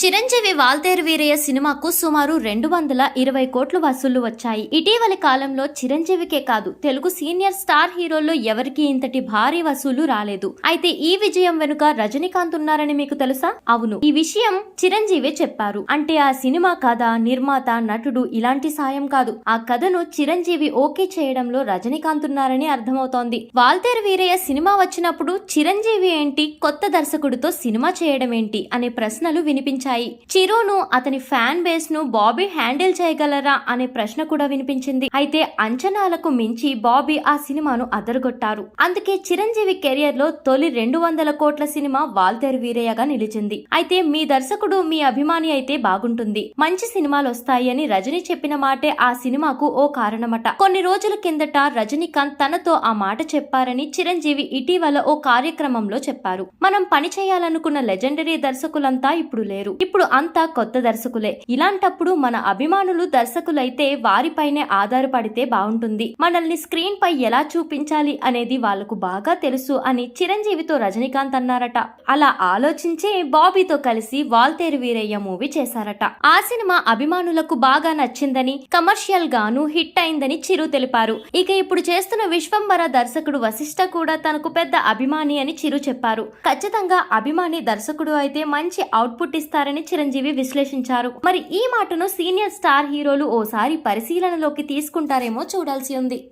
చిరంజీవి వాల్తేరు వీరయ్య సినిమాకు సుమారు రెండు వందల ఇరవై కోట్లు వసూళ్ళు వచ్చాయి. ఇటీవలి కాలంలో చిరంజీవికే కాదు తెలుగు సీనియర్ స్టార్ హీరోల్లో ఎవరికీ ఇంతటి భారీ వసూళ్ళు రాలేదు. అయితే ఈ విజయం వెనుక రజనీకాంత్ ఉన్నారని మీకు తెలుసా? అవును. ఈ విషయం చిరంజీవి చెప్పారు. అంటే ఆ సినిమా కథ నిర్మాత నటుడు ఇలాంటి సాయం కాదు. ఆ కథను చిరంజీవి ఓకే చేయడంలో రజనీకాంత్ ఉన్నారని అర్థమవుతోంది. వాల్తేరు వీరయ్య సినిమా వచ్చినప్పుడు చిరంజీవి ఏంటి కొత్త దర్శకుడితో సినిమా చేయడం ఏంటి అనే ప్రశ్నలు వినిపించాయి. చిరును అతని ఫ్యాన్ బేస్ను బాబీ హ్యాండిల్ చేయగలరా అనే ప్రశ్న కూడా వినిపించింది. అయితే అంచనాలకు మించి బాబీ ఆ సినిమాను అదరగొట్టారు. అందుకే చిరంజీవి కెరియర్లో తొలి రెండు వందల కోట్ల సినిమా వాల్తేరు వీరయ్యగా నిలిచింది. అయితే మీ దర్శకుడు మీ అభిమాని అయితే బాగుంటుంది. మంచి సినిమాలు వస్తాయని రజనీ చెప్పిన మాటే ఆ సినిమాకు ఓ కారణమట. కొన్ని రోజుల కిందట రజనీకాంత్ తనతో ఆ మాట చెప్పారని చిరంజీవి ఇటీవల ఓ కార్యక్రమంలో చెప్పారు. మనం పని చేయాలనుకున్న లెజెండరీ దర్శకులంతా ఇప్పుడు లేరు. ఇప్పుడు అంతా కొత్త దర్శకులే. ఇలాంటప్పుడు మన అభిమానులు దర్శకులైతే వారిపైనే ఆధారపడితే బాగుంటుంది. మనల్ని స్క్రీన్ పై ఎలా చూపించాలి అనేది వాళ్ళకు బాగా తెలుసు అని చిరంజీవితో రజనీకాంత్ అన్నారట. అలా ఆలోచించే బాబీతో కలిసి వాల్తేరు వీరయ్య మూవీ చేశారట. ఆ సినిమా అభిమానులకు బాగా నచ్చిందని కమర్షియల్ గాను హిట్ అయిందని చిరు తెలిపారు. ఇక ఇప్పుడు చేస్తున్న విశ్వంబర దర్శకుడు వశిష్ఠ కూడా తనకు పెద్ద అభిమాని అని చిరు చెప్పారు. ఖచ్చితంగా అభిమాని దర్శకుడు అయితే మంచి అవుట్పుట్ ఇస్తారని చిరంజీవి విశ్లేషించారు. మరి ఈ మాటను సీనియర్ స్టార్ హీరోలు ఓసారి పరిశీలనలోకి తీసుకుంటారేమో చూడాల్సి ఉంది.